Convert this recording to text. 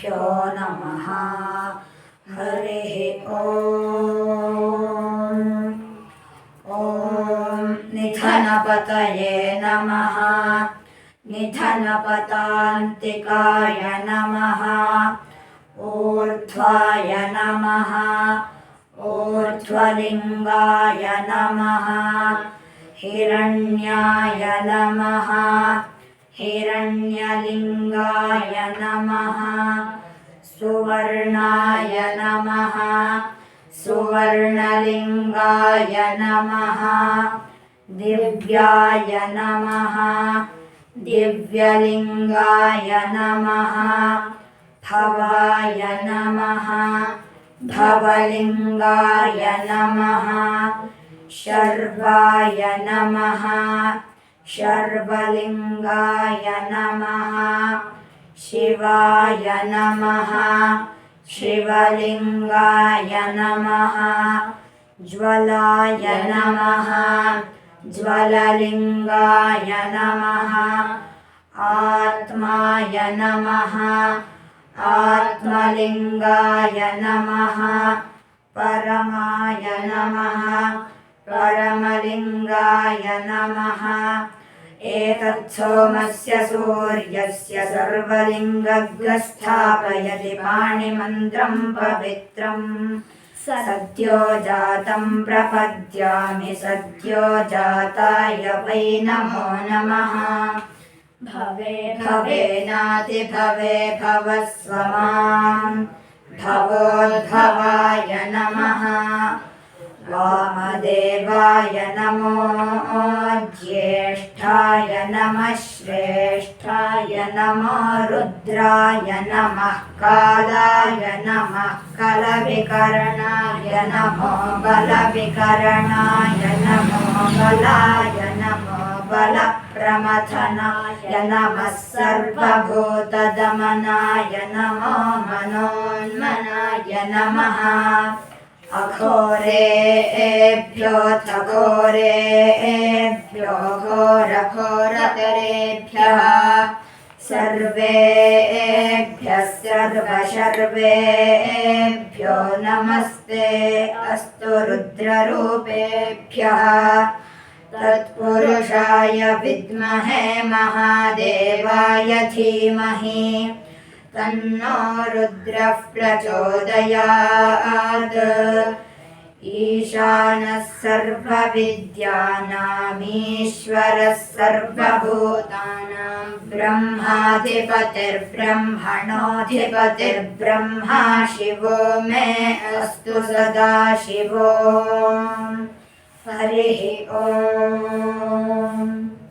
श्रीगुरुभ्यो नमः। हरिः ॐ ॐ निधनपतये नमः। निधनपतान्तिकाय नमः। ऊर्ध्वाय नमः। ऊर्ध्वलिङ्गाय नमः। हिरण्याय नमः। हिरण्यलिङ्गाय नमः। सुवर्णाय नमः। सुवर्णलिङ्गाय नमः। दिव्याय नमः। दिव्यलिङ्गाय नमः। भवाय नमः। भवलिङ्गाय नमः। शर्वाय नमः शर्वलिङ्गाय नमः। शिवाय नमः। शिवलिङ्गाय नमः। ज्वलाय नमः। ज्वललिङ्गाय नमः। आत्माय नमः। आत्मलिङ्गाय नमः। परमाय नमः। परमलिङ्गाय नमः एतत्सोमस्य सूर्यस्य सर्वलिङ्गग्रस्थापयति पाणिमन्त्रं पवित्रम् सद्यो जातं प्रपद्यामि सद्यो जाताय वै नमो नमः भवे भवेनातिभवे भवस्व माम् भवोद्भवाय नमः वामदेवाय नमो ज्येष्ठाय नमः श्रेष्ठाय नमो रुद्राय नमः कालाय नमः कलविकरणाय नमो बलविकरणाय नमो बलाय नमो बलप्रमथनाय नमः सर्वभूतदमनाय नमो मनोन्मनाय नमः अघोरेभ्योऽथ घोरेभ्यो घोरघोरतरेभ्यः। सर्वेभ्यः सर्वशर्वेभ्यो नमस्ते अस्तु रुद्ररूपेभ्यः। तत्पुरुषाय विद्महे महादेवाय धीमहि। तन्नो रुद्रः प्रचोदयात् ईशानः सर्वविद्यानामीश्वरः सर्वभूतानां ब्रह्माधिपतिर्ब्रह्मणोऽधिपतिर्ब्रह्मा शिवो मे अस्तु सदा शिवो। हरिः ॐ